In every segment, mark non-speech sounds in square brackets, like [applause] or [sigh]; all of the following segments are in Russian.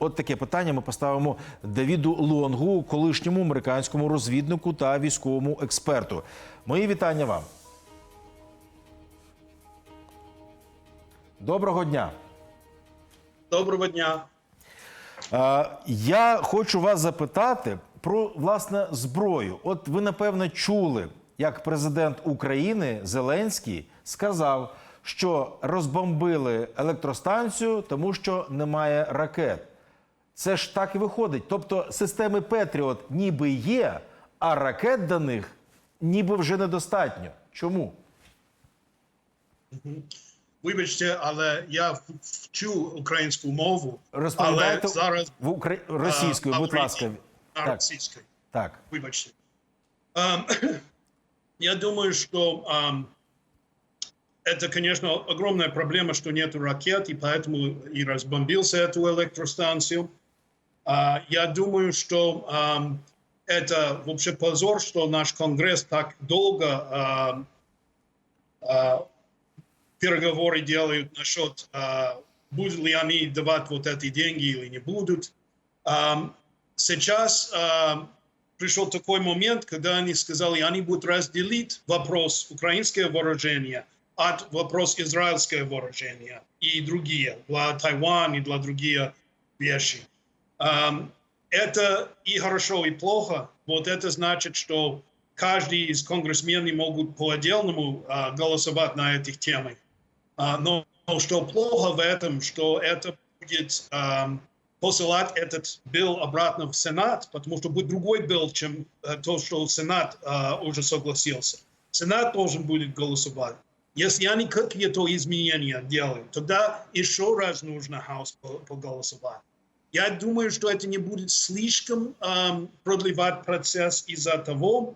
От таке питання ми поставимо Давіду Лонгу, колишньому американському розвіднику та військовому експерту. Мої вітання вам. Доброго дня. Доброго дня. Я хочу вас запитати про власне зброю. От ви напевно чули, як президент України Зеленський сказав, що розбомбили електростанцію, тому що немає ракет. Це ж так і виходить. Тобто системи Петріот ніби є, а ракет до них ніби вже недостатньо. Чому? Вибачте, але я вчу українську мову, Розповідайте але зараз в Укра... російською, а, будь українською, ласка. на Так, російській. так. Вибачте. Ам, [clears throat] я думаю, что ам, это, конечно, огромная проблема, что нет ракет, и поэтому и разбомбился эту электростанцию. А, я думаю, что это вообще позор, что наш Конгресс так долго а, переговоры делают насчет, а, будут ли они давать вот эти деньги или не будут. Сейчас пришел такой момент, когда они сказали, они будут разделить вопрос украинское вооружение от вопрос израильское вооружение и другие, для Тайваня и для другие вещи. Это и хорошо, и плохо. Вот это значит, что каждый из конгрессменов могут по-отдельному а, голосовать на этих темах. А, но, что плохо в этом, что это будет посылать этот билл обратно в Сенат, потому что будет другой билл, чем э, то, что Сенат э, уже согласился. Сенат должен будет голосовать. Если они какие-то изменения делают, тогда еще раз нужно Хаус по- поголосовать. Я думаю, что это не будет слишком эм, продлевать процесс из-за того,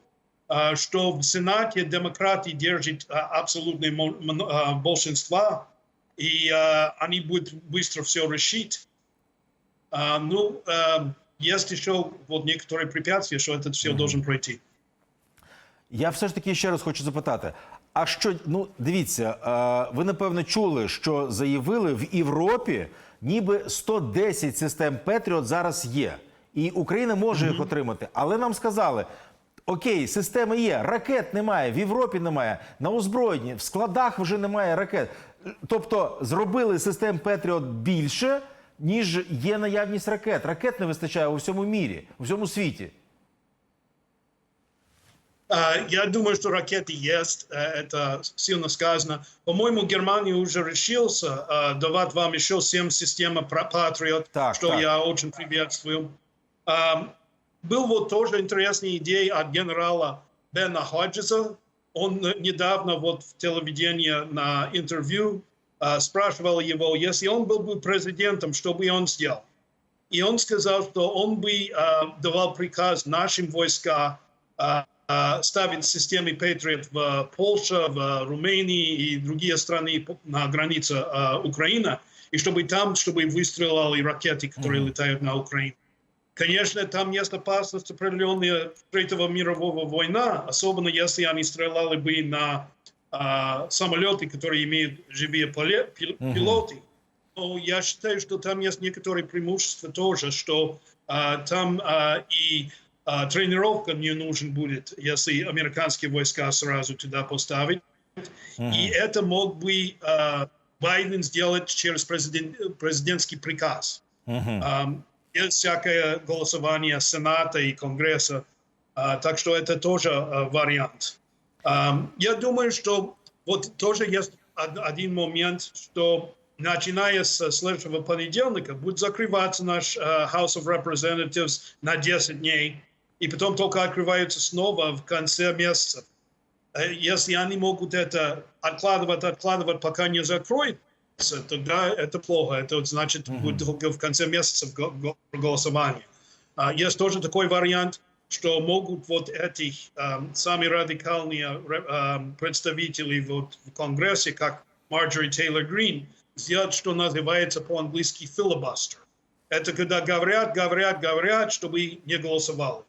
э, что в Сенате демократы держат э, абсолютное мо- моно- э, большинство, и э, они будут быстро все решить. А, ну, э, есть еще вот некоторые препятствия, что это все должен пройти. Я все ж таки ще раз хочу запитати: а що, ну дивіться, е, ви напевно чули, що заявили в Європі, ніби 110 систем Петріот зараз є, і Україна може їх отримати. Але нам сказали: окей, системи є, ракет немає, в Європі немає, на озброєнні, в складах вже немає ракет. Тобто зробили систем Петріот більше, ніж є наявність ракет. Ракет не вистачає у всьому мірі, у всьому світі. А, я думаю, что ракеты есть, э, это сильно сказано. По-моему, Германия уже решился э, давать вам еще 7 систем Patriot, Так, что так. я очень приветствую. А, был вот тоже интересная идея от генерала Бена Ходжеса. Он недавно вот в телевидении на интервью спрашивал его, если он был бы президентом, что бы он сделал? И он сказал, что он бы давал приказ нашим войскам э, ставить системы Patriot в э, Польше, в э, Румынии и другие страны на границе Украины, и чтобы там, чтобы выстреливали ракеты, которые летают на Украину. Конечно, там есть опасность определенная Третьего мирового война, особенно если они стреляли бы на а, самолеты, которые имеют живые пилоты. Но я считаю, что там есть некоторые преимущества тоже, что а, там а, и а, тренировка не нужен будет, если американские войска сразу туда поставить. И это мог бы а, Байден сделать через президент- президентский приказ. Ам, Есть всякое голосование Сената и Конгресса, а, так что это тоже а, вариант. Ам, Я думаю, что вот тоже есть од- один момент, что начиная с следующего понедельника будет закрываться наш а, House of Representatives на 10 дней, и потом только открываются снова в конце месяца. Э, Если они могут это откладывать, откладывать, пока не закроют, тогда это плохо. Это значит будет только в конце месяца го- го- голосование. А, Есть тоже такой вариант, что могут вот этих эм, самые радикальные эм, представители вот в Конгрессе, как Марджори Тейлор Грин, сделать, что называется по-английски filibuster. Это когда говорят, говорят, говорят, чтобы не голосовали.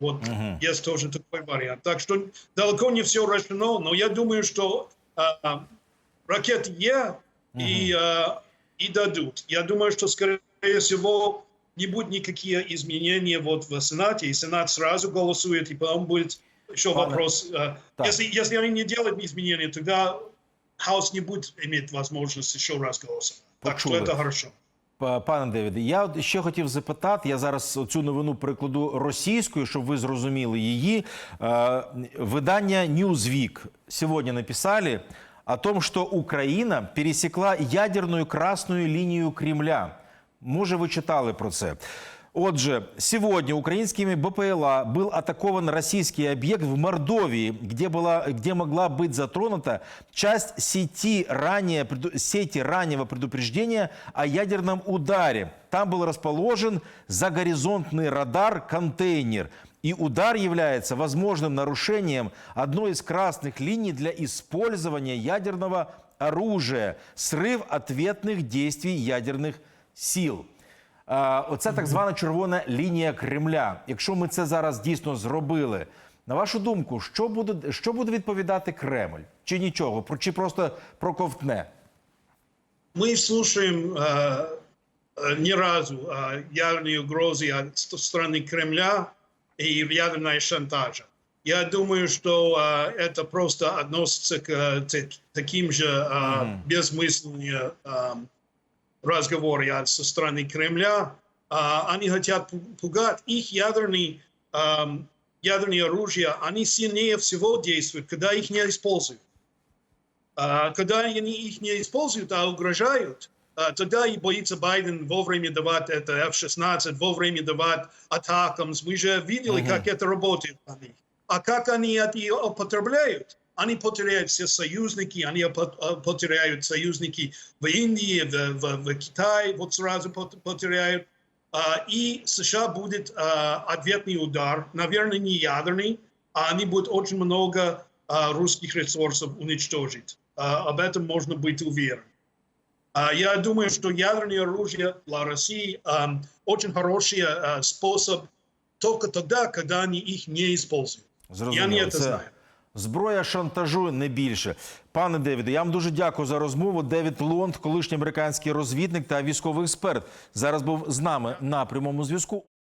Вот есть тоже такой вариант. Так что далеко не все решено, но я думаю, что а, ракеты есть и, а, и дадут. Я думаю, что, скорее всего, не будет никакие изменения вот в Сенате, и Сенат сразу голосует, и потом будет еще Ладно. вопрос. э, Так. Если, если они не делают изменения, тогда Хаус не будет иметь возможность еще раз голосовать. Так что Почули. это хорошо. Па- Пане Девіде, я ще хотів запитати. Я зараз цю новину прикладу російською, щоб ви зрозуміли її. Е, Видання Newsweek сьогодні написали о том, что Украина пересекла ядерную красную линию Кремля. Може, ви читали про це. Отже, сегодня украинскими БПЛА был атакован российский объект в Мордовии, где, была, где могла быть затронута часть сети, ранее, сети раннего предупреждения о ядерном ударе. Там был расположен загоризонтный радар-контейнер. И удар является возможным нарушением одной из красных линий для использования ядерного оружия, срыв ответных действий ядерных сил. А, Оце так звана червона лінія Кремля. Якщо ми це зараз дійсно зробили, на вашу думку, що буде, що буде відповідати Кремль? Чи нічого? Про- Чи просто проковтне? Мы слушаем э, э, ни разу э, ядерные угрозы от ст- стороны Кремля и ядерного шантажа. Я думаю, что э, это просто относится к э, та- таким же э, бессмысленным э, разговорам со стороны Кремля. А, они хотят пу- пугать их ядерные, эм, ядерные оружия. Они сильнее всего действуют, когда их не используют. А, когда они их не используют, а угрожают, а, тогда и боится Байден вовремя давать это F-16, вовремя давать атакам. Мы же видели, как это работает. А как они это употребляют? Они потеряют все союзники, они а, потеряют союзники в Индии, в, в- в Китае, вот сразу пот- потеряют. А, И США будет а, ответный удар, наверное, не ядерный, а они будут очень много русских ресурсов уничтожить. Об этом можно быть уверен. Я думаю, что ядерное оружие для России очень хороший способ только тогда, когда они их не используют. Я не це знаю. Зброя шантажу не більше. Пане Девіде, я вам дуже дякую за розмову. Девід Лонд, колишній американський розвідник та військовий експерт, зараз був з нами на прямому зв'язку.